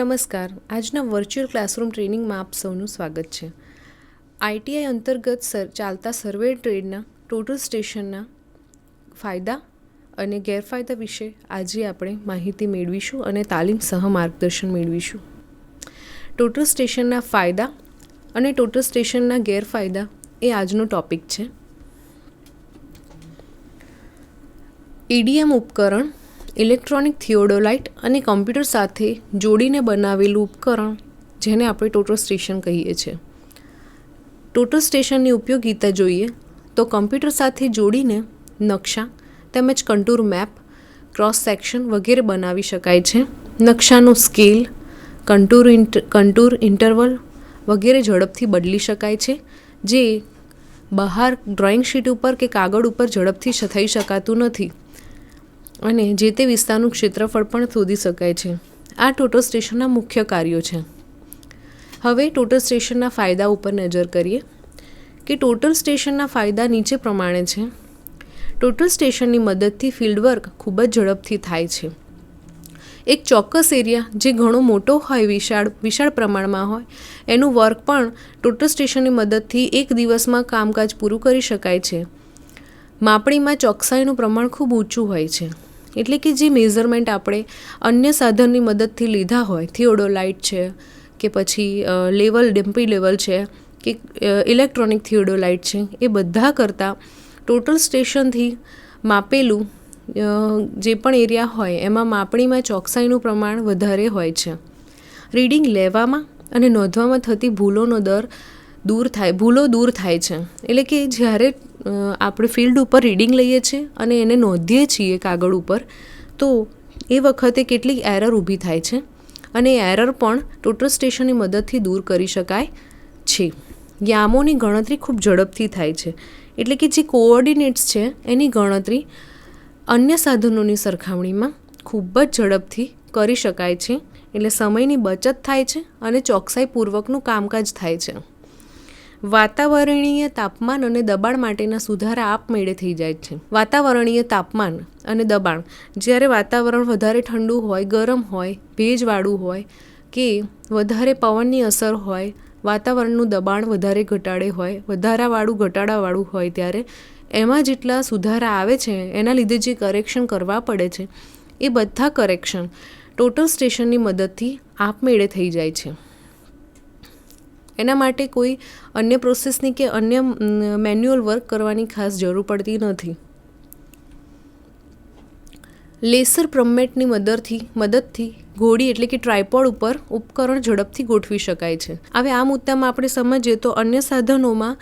નમસ્કાર. આજના virtual classroom ટ્રેનિંગમાં આપ સૌનું સ્વાગત છે. આઈટીઆઈ અંતર્ગત સર, ચાલતા સર્વે ટ્રેડના ટોટલ સ્ટેશનના ફાયદા અને ગેરફાયદા વિશે આજે આપણે માહિતી મેળવીશું અને તાલીમ સહ માર્ગદર્શન મેળવીશું. ટોટલ સ્ટેશનના ફાયદા અને ટોટલ સ્ટેશનના ગેરફાયદા એ આજનો ટોપિક છે. ઈડીએમ ઉપકરણ ઇલેક્ટ્રોનિક થિયોડોલાઇટ અને કમ્પ્યુટર સાથે જોડીને બનાવેલું ઉપકરણ, જેને આપણે ટોટલ સ્ટેશન કહીએ છીએ. ટોટલ સ્ટેશનની ઉપયોગીતા જોઈએ તો કમ્પ્યુટર સાથે જોડીને નકશા તેમજ કંટૂર મેપ, ક્રોસ સેક્શન વગેરે બનાવી શકાય છે. નકશાનું સ્કેલ, કંટૂર કંટૂર ઇન્ટરવલ વગેરે ઝડપથી બદલી શકાય છે, જે બહાર ડ્રોઈંગ શીટ ઉપર કે કાગળ ઉપર ઝડપથી થઈ શકાતું નથી. અને જે તે વિસ્તારનું ક્ષેત્રફળ પણ શોધી શકાય છે. આ ટોટલ સ્ટેશનના મુખ્ય કાર્યો છે. હવે ટોટલ સ્ટેશનના ફાયદા ઉપર નજર કરીએ. કે ટોટલ સ્ટેશનના ફાયદા નીચે પ્રમાણે છે. ટોટલ સ્ટેશનની મદદથી ફિલ્ડ વર્ક ખૂબ જ ઝડપથી થાય છે. એક ચોક્કસ એરિયા જે ઘણો મોટો હોય, વિશાળ વિશાળ પ્રમાણમાં હોય, એનું વર્ક પણ ટોટલ સ્ટેશનની મદદથી એક દિવસમાં કામકાજ પૂરું કરી શકાય છે. માપણીમાં ચોકસાઈનું પ્રમાણ ખૂબ ઊંચું હોય છે. એટલે કે જે મેઝરમેન્ટ આપણે અન્ય સાધનની મદદથી લીધા હોય, થિયોડોલાઇટ છે કે પછી લેવલ, ડેમ્પી લેવલ છે કે ઇલેક્ટ્રોનિક થિયોડોલાઇટ છે, એ બધા કરતાં ટોટલ સ્ટેશનથી માપેલું જે પણ એરિયા હોય, એમાં માપણીમાં ચોકસાઈનું પ્રમાણ વધારે હોય છે. રીડિંગ લેવામાં અને નોંધવામાં થતી ભૂલોનો દર દૂર થાય, ભૂલો દૂર થાય છે. એટલે કે જ્યારે આપણે ફિલ્ડ ઉપર રીડિંગ લઈએ છીએ અને એને નોંધીએ છીએ કાગળ ઉપર, તો એ વખતે કેટલીક એરર ઊભી થાય છે અને એરર પણ ટોટલ સ્ટેશનની મદદથી દૂર કરી શકાય છે. યામોની ગણતરી ખૂબ ઝડપથી થાય છે, એટલે કે જે કોઓર્ડિનેટ્સ છે એની ગણતરી અન્ય સાધનોની સરખામણીમાં ખૂબ જ ઝડપથી કરી શકાય છે, એટલે સમયની બચત થાય છે અને ચોકસાઈપૂર્વકનું કામકાજ થાય છે. વાતાવરણીય તાપમાન અને દબાણ માટેના સુધારા આપમેળે થઈ જાય છે. વાતાવરણીય તાપમાન અને દબાણ. જ્યારે વાતાવરણ વધારે ઠંડુ હોય, ગરમ હોય, ભેજવાળું હોય કે વધારે પવનની અસર હોય, વાતાવરણનું દબાણ વધારે ઘટાડે હોય, વધારાવાળું, ઘટાડાવાળું હોય ત્યારે એમાં જેટલા સુધારા આવે છે, એના લીધે જે કરેક્શન કરવા પડે છે, એ બધા કરેક્શન ટોટલ સ્ટેશનની મદદથી આપમેળે થઈ જાય છે. એના માટે કોઈ અન્ય પ્રોસેસની કે અન્ય મેન્યુઅલ વર્ક કરવાની ખાસ જરૂર પડતી નથી. લેસર પ્રમેટની મદદથી મદદથી ઘોડી એટલે કે ટ્રાયપોડ ઉપર ઉપકરણ ઝડપથી ગોઠવી શકાય છે. હવે આ મુદ્દામાં આપણે સમજીએ તો અન્ય સાધનોમાં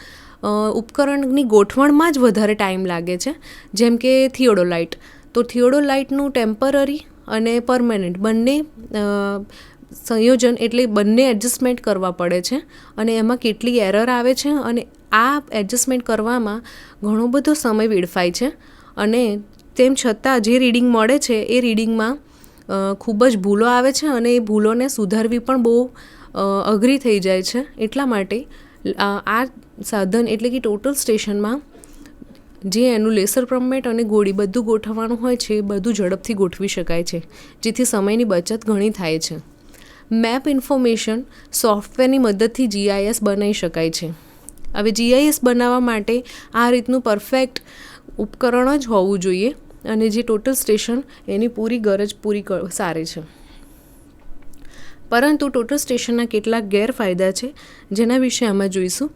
ઉપકરણની ગોઠવણમાં જ વધારે ટાઈમ લાગે છે, જેમ કે થિયોડોલાઇટ. તો થિયોડોલાઇટનું ટેમ્પરરી અને પરમેનન્ટ બંને સંયોજન એટલે બંને એડજસ્ટમેન્ટ કરવા પડે છે અને એમાં કેટલી એરર આવે છે અને આ એડજસ્ટમેન્ટ કરવામાં ઘણો બધો સમય વેડફાય છે. અને તેમ છતાં જે રીડિંગ મળે છે એ રીડિંગમાં ખૂબ જ ભૂલો આવે છે અને એ ભૂલોને સુધારવી પણ બહુ અઘરી થઈ જાય છે. એટલા માટે આ સાધન એટલે કે ટોટલ સ્ટેશનમાં જે એનું લેસર પ્રમેટ અને ગોળી બધું ગોઠવવાનું હોય છે બધું ઝડપથી ગોઠવી શકાય છે, જેથી સમયની બચત ઘણી થાય છે. મેપ ઇન્ફોર્મેશન સોફ્ટવેરની મદદથી જીઆઈએસ બનાવી શકાય છે. હવે જીઆઈએસ બનાવવા માટે આ રીતનું પરફેક્ટ ઉપકરણ જ હોવું જોઈએ અને જે ટોટલ સ્ટેશન એની પૂરી ગરજ પૂરી સારે છે. પરંતુ ટોટલ સ્ટેશનના કેટલાક ગેરફાયદા છે, જેના વિશે આમાં જોઈશું.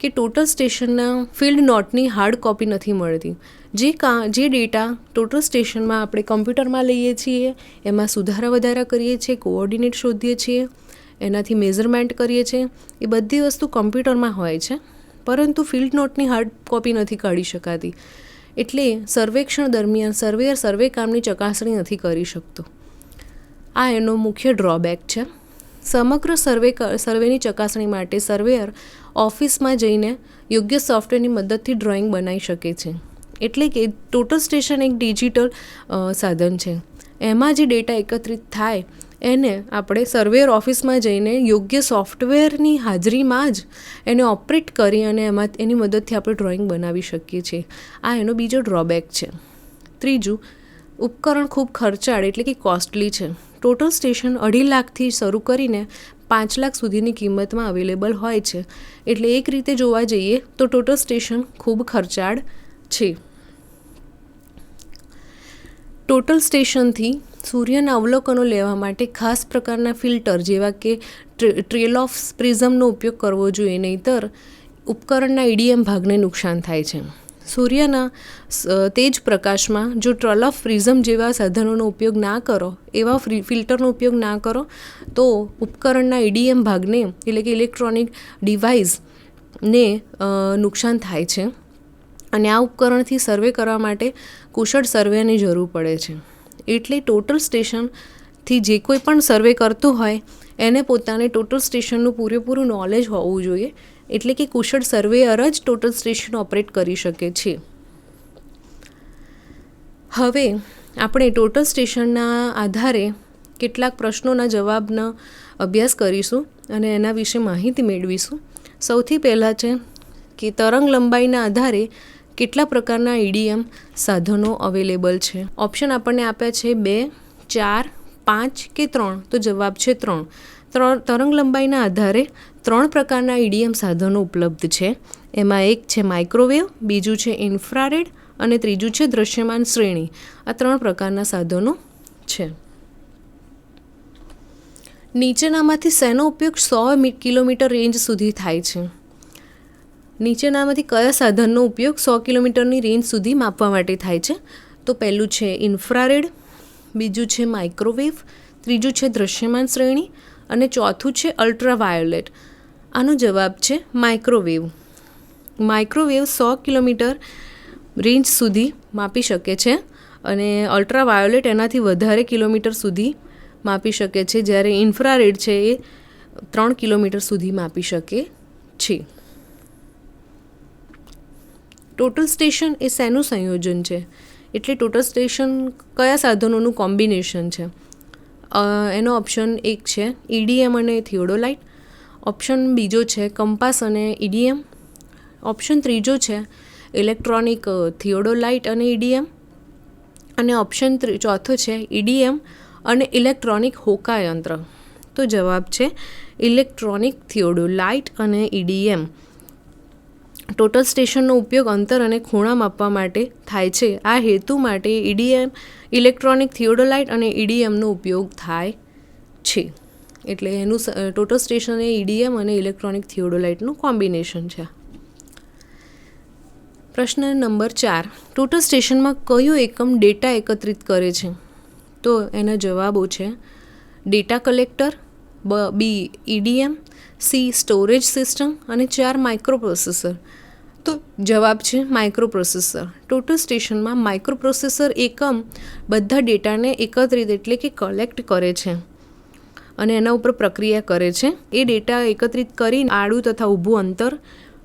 કે ટોટલ સ્ટેશનના ફિલ્ડ નોટની હાર્ડ કોપી નથી મળતી. જે કા, જે ડેટા ટોટલ સ્ટેશનમાં આપણે કમ્પ્યુટરમાં લઈએ છીએ, એમાં સુધારા વધારા કરીએ છીએ, કોઓર્ડિનેટ શોધીએ છીએ, એનાથી મેઝરમેન્ટ કરીએ છીએ, એ બધી વસ્તુ કમ્પ્યુટરમાં હોય છે. પરંતુ ફિલ્ડ નોટની હાર્ડ કોપી નથી કાઢી શકાતી. એટલે સર્વેક્ષણ દરમિયાન સર્વેયર સર્વે કામની ચકાસણી નથી કરી શકતો. આ એનો મુખ્ય ડ્રોબેક છે. સમગ્ર સર્વે સર્વેની ચકાસણી માટે સર્વેયર ઓફિસમાં જઈને યોગ્ય સોફ્ટવેરની મદદથી ડ્રોઈંગ બનાવી શકે છે. એટલે કે ટોટલ સ્ટેશન એક ડિજિટલ સાધન છે. એમાં જે ડેટા એકત્રિત થાય, એને આપણે સર્વેયર ઓફિસમાં જઈને યોગ્ય સોફ્ટવેરની હાજરીમાં જ એને ઓપરેટ કરી અને એમાં એની મદદથી આપણે ડ્રોઈંગ બનાવી શકીએ છીએ. આ એનો બીજો ડ્રોબેક છે. ત્રીજું, ઉપકરણ ખૂબ ખર્ચાળ એટલે કે કોસ્ટલી છે. ટોટલ સ્ટેશન અઢી લાખથી શરૂ કરીને પાંચ લાખ સુધીની કિંમતમાં અવેલેબલ હોય છે. એટલે એક રીતે જોવા જઈએ તો ટોટલ સ્ટેશન ખૂબ ખર્ચાળ છે. ટોટલ સ્ટેશનથી સૂર્યના અવલોકનો લેવા માટે ખાસ પ્રકારના ફિલ્ટર જેવા કે ટ્રેલ ઓફ પ્રિઝમનો ઉપયોગ કરવો જોઈએ, નહીંતર ઉપકરણના ઈડીએમ ભાગને નુકસાન થાય છે. સૂર્યના તેજ પ્રકાશમાં જો ટ્રલ ઓફ પ્રિઝમ જેવા સાધનોનો ઉપયોગ ના કરો, એવા ફિલ્ટરનો ઉપયોગ ના કરો, તો ઉપકરણના ઈડીએમ ભાગને, એટલે કે ઇલેક્ટ્રોનિક ડિવાઇસને નુકસાન થાય છે. અને આ ઉપકરણથી સર્વે કરવા માટે કુશળ સર્વેની જરૂર પડે છે. એટલે ટોટલ સ્ટેશનથી જે કોઈ પણ સર્વે કરતું હોય, એને પોતાને ટોટલ સ્ટેશનનું પૂરેપૂરું નોલેજ હોવું જોઈએ. એટલે કે કુશળ સર્વેયર જ ટોટલ સ્ટેશન ઓપરેટ કરી શકે છે. હવે આપણે ટોટલ સ્ટેશનના આધારે કેટલાક પ્રશ્નોના જવાબનો અભ્યાસ કરીશું અને એના વિશે માહિતી મેળવીશું. સૌથી પહેલાં છે કે તરંગ લંબાઈના આધારે કેટલા પ્રકારના ઈડીએમ સાધનો અવેલેબલ છે? ઓપ્શન આપણને આપ્યા છે બે, ચાર પાંચ કે ત્રણ? તો જવાબ છે ત્રણ. ત્રણ તરંગ લંબાઈના આધારે ત્રણ પ્રકારના ઈડીએમ સાધનો ઉપલબ્ધ છે. એમાં એક છે માઇક્રોવેવ, બીજું છે ઇન્ફ્રારેડ અને ત્રીજું છે દૃશ્યમાન શ્રેણી. આ ત્રણ પ્રકારના સાધનો છે. નીચેનામાંથી શેનો ઉપયોગ સો કિલોમીટર રેન્જ સુધી થાય છે? નીચેનામાંથી કયા સાધનનો ઉપયોગ સો કિલોમીટરની રેન્જ સુધી માપવા માટે થાય છે? તો પહેલું છે ઇન્ફ્રારેડ બીજું છે માઇક્રોવેવ ત્રીજું છે દૃશ્યમાન શ્રેણી અને ચોથું છે અલ્ટ્રાવાયોલેટ આનો જવાબ છે માઇક્રોવેવ માઇક્રોવેવ સો કિલોમીટર રેન્જ સુધી માપી શકે છે અને અલ્ટ્રાવાયોલેટ એનાથી વધારે કિલોમીટર સુધી માપી શકે છે, જ્યારે ઇન્ફ્રારેડ છે એ ત્રણ કિલોમીટર સુધી માપી શકે છે. ટોટલ સ્ટેશન એ શેનું સંયોજન છે? એટલે ટોટલ સ્ટેશન કયા સાધનોનું કોમ્બિનેશન છે? એનો ઓપ્શન એક છે ઈડીએમ અને થિયોડોલાઇટ ઓપ્શન બીજો છે કંપાસ અને ઈડીએમ ઓપ્શન ત્રીજો છે ઇલેક્ટ્રોનિક થિયોડોલાઇટ અને ઈડીએમ અને ઓપ્શન ચોથો છે ઈડીએમ અને ઇલેક્ટ્રોનિક હોકા યંત્ર. તો જવાબ છે ઇલેક્ટ્રોનિક થિયોડોલાઇટ અને ઈડીએમ ટોટલ સ્ટેશનનો ઉપયોગ અંતર અને ખૂણા માપવા માટે થાય છે. આ હેતુ માટે ઈડીએમ, ઇલેક્ટ્રોનિક થિયોડોલાઇટ અને ઈડીએમનો ઉપયોગ થાય છે. એટલે એનું ટોટલ સ્ટેશન એ ઈડીએમ અને ઇલેક્ટ્રોનિક થિયોડોલાઇટનું કોમ્બિનેશન છે. પ્રશ્ન નંબર ચાર. ટોટલ સ્ટેશનમાં કયું એકમ ડેટા એકત્રિત કરે છે? તો એના જવાબો છે, ડેટા કલેક્ટર બ ઈડીએમ સી સ્ટોરેજ સિસ્ટમ અને ચાર માઇક્રોપ્રોસેસર તો જવાબ છે માઇક્રોપ્રોસેસર ટોટલ સ્ટેશનમાં માઇક્રોપ્રોસેસર એકમ બધા ડેટાને એકત્રિત એટલે કે કલેક્ટ કરે છે અને એના ઉપર પ્રક્રિયા કરે છે. એ ડેટા એકત્રિત કરીને આડું તથા ઊભું અંતર,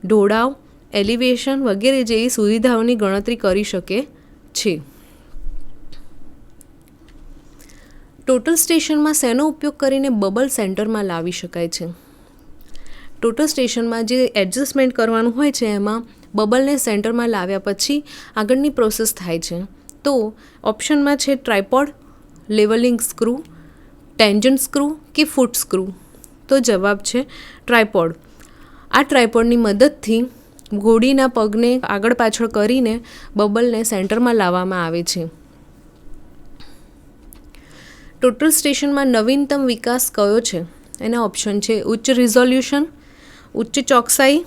ઢોળાવ એલિવેશન વગેરે જેવી સુવિધાઓની ગણતરી કરી શકે છે. ટોટલ સ્ટેશનમાં શેનો ઉપયોગ કરીને બબલ સેન્ટરમાં લાવી શકાય છે? ટોટલ સ્ટેશનમાં જે એડજસ્ટમેન્ટ કરવાનું હોય છે, એમાં બબલને સેન્ટરમાં લાવ્યા પછી આગળની પ્રોસેસ થાય છે. તો ઓપ્શનમાં છે tripod, levelling screw, tangent screw કે ફૂટ સ્ક્રૂ? તો જવાબ છે ટ્રાયપોડ. આ ટ્રાયપોડની મદદથી ઘોડીના પગને આગળ પાછળ કરીને બબલને સેન્ટરમાં લાવવામાં આવે છે. ટોટલ સ્ટેશનમાં નવીનતમ વિકાસ કયો છે? એના ઓપ્શન છે ઉચ્ચ રિઝોલ્યુશન, ઉચ્ચ ચોકસાઈ,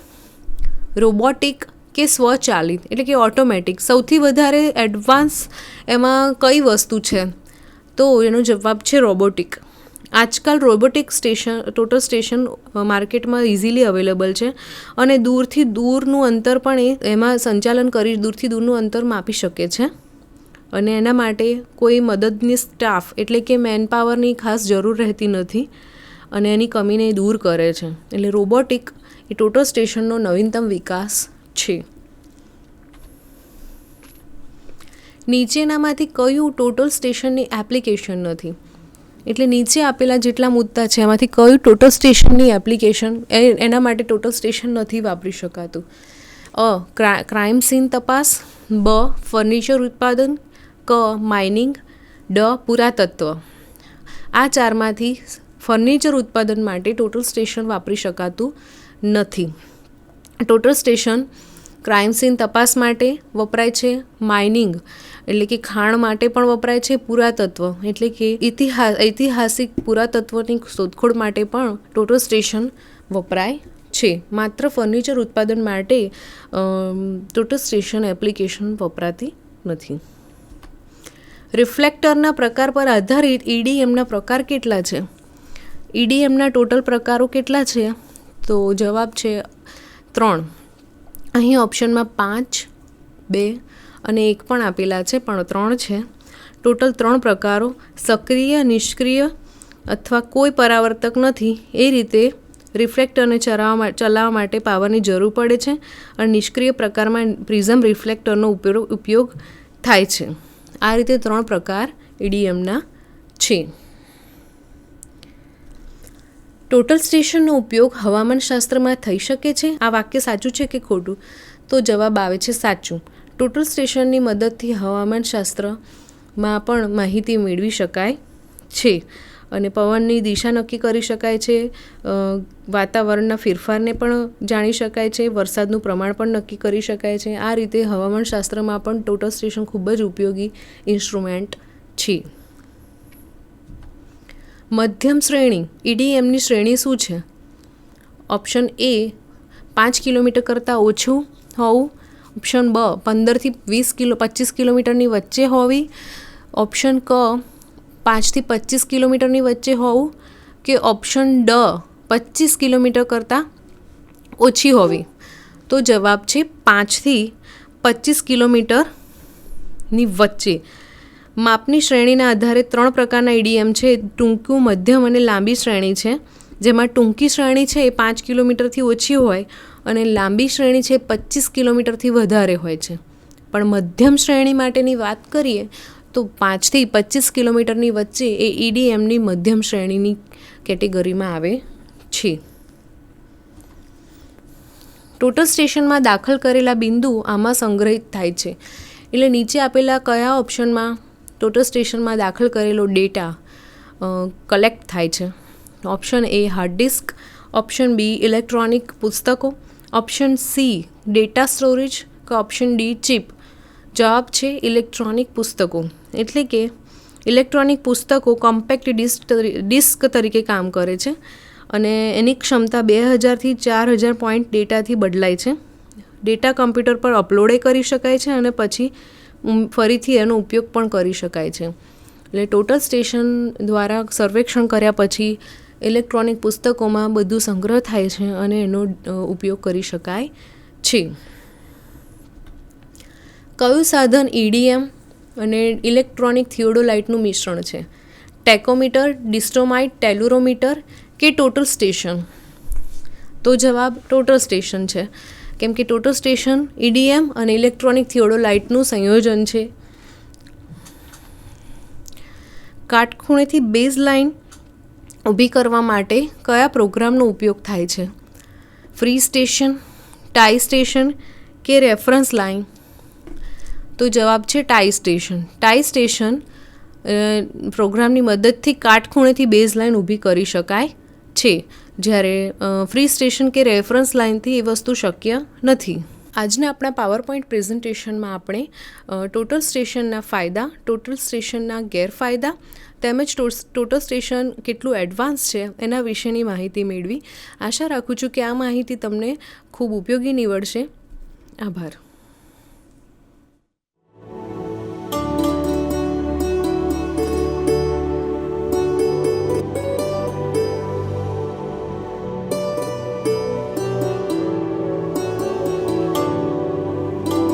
રોબોટિક કે સ્વચાલિત? એટલે કે ઓટોમેટિક. સૌથી વધારે એડવાન્સ એમાં કઈ વસ્તુ છે? તો એનો જવાબ છે રોબોટિક. આજકાલ રોબોટિક સ્ટેશન, ટોટલ સ્ટેશન માર્કેટમાં ઇઝીલી અવેલેબલ છે અને દૂરથી દૂરનું અંતર પણ એ, એમાં સંચાલન કરી દૂરથી દૂરનું અંતર માપી શકે છે. અને એના માટે કોઈ મદદની સ્ટાફ એટલે કે મેન પાવરની ખાસ જરૂર રહેતી નથી અને એની કમીને દૂર કરે છે. એટલે રોબોટિક એ ટોટલ સ્ટેશનનો નવીનતમ વિકાસ છે. નીચેનામાંથી કયું ટોટલ સ્ટેશનની એપ્લિકેશન નથી? એટલે નીચે આપેલા જેટલા મુદ્દા છે, એમાંથી કયું ટોટલ સ્ટેશનની એપ્લિકેશન એના માટે ટોટલ સ્ટેશન નથી વાપરી શકાતું? અ ક્રાઇમ સીન તપાસ, બ ફર્નિચર ઉત્પાદન ક માઇનિંગ, ડ પુરાતત્વ. આ ચારમાંથી ફર્નિચર ઉત્પાદન માટે ટોટલ સ્ટેશન વાપરી શકાતું નથી. ટોટલ સ્ટેશન ક્રાઇમ સીન તપાસ માટે વપરાય છે, માઇનિંગ એટલે કે ખાણ માટે પણ વપરાય છે, પુરાતત્વ એટલે કે ઇતિહાસ ઐતિહાસિક પુરાતત્વની શોધખોળ માટે પણ ટોટલ સ્ટેશન વપરાય છે. માત્ર ફર્નિચર ઉત્પાદન માટે ટોટલ સ્ટેશન એપ્લિકેશન વપરાતી નથી. રિફ્લેક્ટરના પ્રકાર પર આધારિત ઈડીએમના પ્રકાર કેટલા છે? ઈડીએમના ટોટલ પ્રકારો કેટલા છે? તો જવાબ છે ત્રણ. અહીં ઓપ્શનમાં પાંચ, બે અને એક પણ આપેલા છે, પણ ત્રણ છે. ટોટલ ત્રણ પ્રકારો, સક્રિય, નિષ્ક્રિય અથવા કોઈ પરાવર્તક નથી. એ રીતે રિફ્લેક્ટરને ચલાવવા ચલાવવા માટે પાવરની જરૂર પડે છે અને નિષ્ક્રિય પ્રકારમાં પ્રિઝમ રિફ્લેક્ટરનો ઉપયોગ ઉપયોગ થાય છે. આ રીતે ત્રણ પ્રકાર ઈડીએમના છે. ટોટલ સ્ટેશનનો ઉપયોગ હવામાનશાસ્ત્રમાં થઈ શકે છે? આ વાક્ય સાચું છે કે ખોટું? તો જવાબ આવે છે સાચું. ટોટલ સ્ટેશનની મદદથી હવામાનશાસ્ત્રમાં પણ માહિતી મેળવી શકાય છે. અને પવનની દિશા નક્કી કરી શકાય છે. વાતાવરણના ફેરફારને પણ જાણી શકાય છે. વરસાદનું પ્રમાણ પણ નક્કી કરી શકાય છે. આ રીતે હવામાનશાસ્ત્રમાં પણ ટોટલ સ્ટેશન ખૂબ જ ઉપયોગી ઇન્સ્ટ્રુમેન્ટ છે. મધ્યમ શ્રેણી ઈડીએમની શ્રેણી શું છે? ઓપ્શન એ, પાંચ કિલોમીટર કરતાં ઓછું હોવું. ઓપ્શન બ, પંદરથી વીસ કિલો, પચીસ કિલોમીટરની વચ્ચે હોવી. ઓપ્શન ક પાંચથી પચીસ કિલોમીટરની વચ્ચે હોવું કે ઓપ્શન ડ પચીસ કિલોમીટર કરતાં ઓછી હોવી? તો જવાબ છે પાંચથી પચીસ કિલોમીટરની વચ્ચે. માપની શ્રેણીના આધારે ત્રણ પ્રકારના ઈડીએમ છે. ટૂંકું, મધ્યમ અને લાંબી શ્રેણી છે. જેમાં ટૂંકી શ્રેણી છે એ પાંચ કિલોમીટરથી ઓછી હોય અને લાંબી શ્રેણી છે પચીસ કિલોમીટરથી વધારે હોય છે. પણ મધ્યમ શ્રેણી માટેની વાત કરીએ તો પાંચથી પચીસ કિલોમીટરની વચ્ચે એ ઈડીએમની મધ્યમ શ્રેણીની કેટેગરીમાં આવે છે. ટોટલ સ્ટેશનમાં દાખલ કરેલા બિંદુ આમાં સંગ્રહિત થાય છે. એટલે નીચે આપેલા કયા ઓપ્શનમાં ટોટલ સ્ટેશનમાં દાખલ કરેલો ડેટા કલેક્ટ થાય છે? Option A hard disk, option B electronic પુસ્તકો, ઓપ્શન સી ડેટા સ્ટોરેજ, કે ઓપ્શન ડી ચિપ. જવાબ છે ઇલેક્ટ્રોનિક પુસ્તકો. એટલે કે ઇલેક્ટ્રોનિક પુસ્તકો કોમ્પેક્ટ ડિસ્ક ડિસ્ક તરીકે કામ કરે છે અને એની ક્ષમતા બે હજારથી ચાર હજાર પોઈન્ટ ડેટાથી બદલાય છે. ડેટા કમ્પ્યુટર પર અપલોડે કરી શકાય છે અને પછી ફરીથી એનો ઉપયોગ પણ કરી શકાય છે. એટલે ટોટલ સ્ટેશન દ્વારા સર્વેક્ષણ કર્યા પછી ઇલેક્ટ્રોનિક પુસ્તકોમાં બધું સંગ્રહ થાય છે અને એનો ઉપયોગ કરી શકાય છે. કયું સાધન ઈડીએમ અને ઇલેક્ટ્રોનિક થિયોડોલાઇટનું મિશ્રણ છે? ટેકોમીટર, ડિસ્ટોમાઇટ, ટેલુરોમીટર કે ટોટલ સ્ટેશન? તો જવાબ ટોટલ સ્ટેશન છે. કેમ કે ટોટલ સ્ટેશન ઈડીએમ અને ઇલેક્ટ્રોનિક થિયોડોલાઇટનું સંયોજન છે. કાટખૂણેથી બેઝ લાઇન ઊભી કરવા માટે કયા પ્રોગ્રામનો ઉપયોગ થાય છે? ફ્રી સ્ટેશન, ટાઈ સ્ટેશન કે રેફરન્સ લાઇન? તો જવાબ છે ટાઈ સ્ટેશન. ટાઈ સ્ટેશન પ્રોગ્રામની મદદથી કાટખૂણેથી બેઝ લાઇન ઊભી કરી શકાય છે, જ્યારે ફ્રી સ્ટેશન કે રેફરન્સ લાઇનથી એ વસ્તુ શક્ય નથી. આજના આપણા પાવર પોઈન્ટ પ્રેઝન્ટેશનમાં આપણે ટોટલ સ્ટેશનના ફાયદા, ટોટલ સ્ટેશનના ગેરફાયદા, તેમજ ટોટલ સ્ટેશન કેટલું એડવાન્સ છે, એના વિશેની માહિતી મેળવી. આશા રાખું છું કે આ માહિતી તમને ખૂબ ઉપયોગી નીવડશે. આભાર.